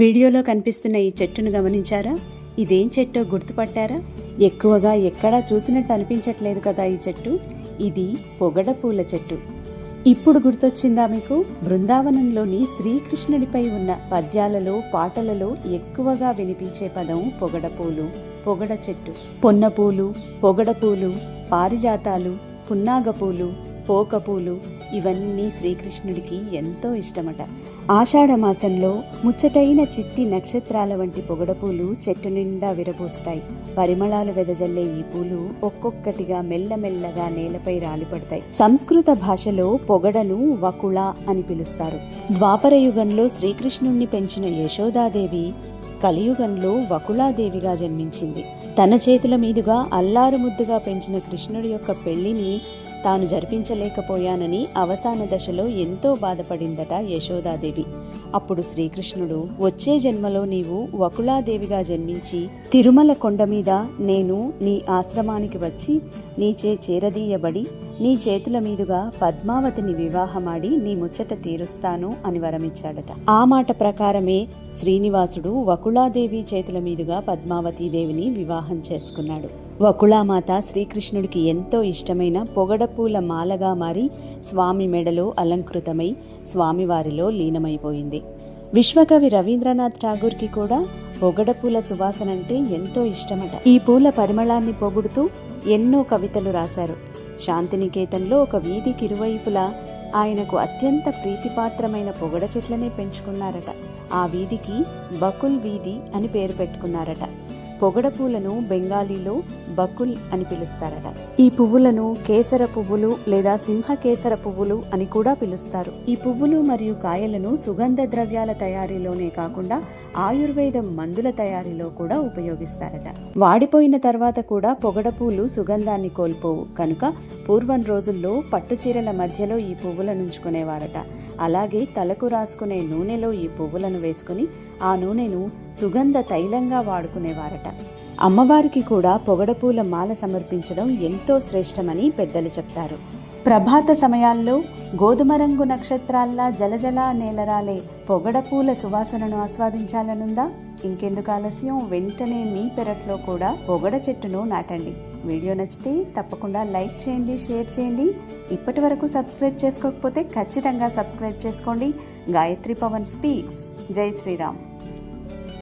వీడియోలో కనిపిస్తున్న ఈ చెట్టును గమనించారా? ఇదేం చెట్టో గుర్తుపట్టారా? ఎక్కువగా ఎక్కడా చూసినట్టు అనిపించట్లేదు కదా ఈ చెట్టు. ఇది పొగడ పూల చెట్టు. ఇప్పుడు గుర్తొచ్చిందా మీకు? బృందావనంలోని శ్రీకృష్ణుడిపై ఉన్న పద్యాలలో పాటలలో ఎక్కువగా వినిపించే పదం పొగడపూలు పొగడ చెట్టు. పొన్నపూలు పొగడపూలు పొగడ పూలు పారిజాతాలు పున్నాగ పూలు ఇవన్నీ శ్రీకృష్ణుడికి ఎంతో ఇష్టమట. ఆషాఢ మాసంలో ముచ్చటైన చిట్టి నక్షత్రాల వంటి పొగడపూలు చెట్టు నిండా విరబోస్తాయి. పరిమళాలు వెదజల్లే ఈ పూలు ఒక్కొక్కటిగా మెల్లమెల్లగా నేలపై రాలిపడతాయి. సంస్కృత భాషలో పొగడను వకుళ అని పిలుస్తారు. ద్వాపర యుగంలో శ్రీకృష్ణుణ్ణి పెంచిన యశోదాదేవి కలియుగంలో వకుళాదేవిగా జన్మించింది. తన చేతుల మీదుగా అల్లారు ముద్దుగా పెంచిన కృష్ణుడి యొక్క పెళ్ళిని తాను జరిపించలేకపోయానని అవసాన దశలో ఎంతో బాధపడిందట యశోదాదేవి. అప్పుడు శ్రీకృష్ణుడు వచ్చే జన్మలో నీవు వకులాదేవిగా జన్మించి తిరుమల కొండ మీద నేను నీ ఆశ్రమానికి వచ్చి నీచే చేరదీయబడి నీ చేతుల మీదుగా పద్మావతిని వివాహమాడి నీ ముచ్చట తీరుస్తాను అని వరమిచ్చాడట. ఆ మాట ప్రకారమే శ్రీనివాసుడు వకుళాదేవి చేతుల మీదుగా పద్మావతీదేవిని వివాహం చేసుకున్నాడు. వకుళామాత శ్రీకృష్ణుడికి ఎంతో ఇష్టమైన పొగడపూల మాలగా మారి స్వామి మెడలో అలంకృతమై స్వామివారిలో లీనమైపోయింది. విశ్వకవి రవీంద్రనాథ్ ఠాగూర్కి కూడా పొగడపూల సువాసన అంటే ఎంతో ఇష్టమట. ఈ పూల పరిమళాన్ని పొగుడుతూ ఎన్నో కవితలు రాశారు. శాంతినికేతన్లో ఒక వీధికి ఇరువైపులా ఆయనకు అత్యంత ప్రీతిపాత్రమైన పొగడ చెట్లనే పెంచుకున్నారట. ఆ వీధికి బకుల్ వీధి అని పేరు పెట్టుకున్నారట. పొగడ పూలను బెంగాలీలో బకుల్ అని పిలుస్తారట. ఈ పువ్వులను కేసర పువ్వులు లేదా సింహ కేసర పువ్వులు అని కూడా పిలుస్తారు. ఈ పువ్వులు మరియు కాయలను సుగంధ ద్రవ్యాల తయారీలోనే కాకుండా ఆయుర్వేదం మందుల తయారీలో కూడా ఉపయోగిస్తారట. వాడిపోయిన తర్వాత కూడా పొగడ పూలు సుగంధాన్ని కోల్పోవు. కనుక పూర్వం రోజుల్లో పట్టు చీరల మధ్యలో ఈ పువ్వులను ఉంచుకునేవారట. అలాగే తలకు రాసుకునే నూనెలో ఈ పువ్వులను వేసుకుని ఆ నూనెను సుగంధ తైలంగా వాడుకునేవారట. అమ్మవారికి కూడా పొగడపూల మాల సమర్పించడం ఎంతో శ్రేష్టమని పెద్దలు చెప్తారు. ప్రభాత సమయాల్లో గోధుమ రంగు నక్షత్రాల్లా జలజల నేలరాలే పొగడపూల సువాసనను ఆస్వాదించాలనుందా? ఇంకెందుకు ఆలస్యం? వెంటనే మీ పెరట్లో కూడా పొగడ చెట్టును నాటండి. వీడియో నచ్చితే తప్పకుండా లైక్ చేయండి షేర్ చేయండి. ఇప్పటి వరకు సబ్స్క్రైబ్ చేసుకోకపోతే ఖచ్చితంగా సబ్స్క్రైబ్ చేసుకోండి. గాయత్రి పవన్ స్పీక్స్. జై శ్రీరామ్.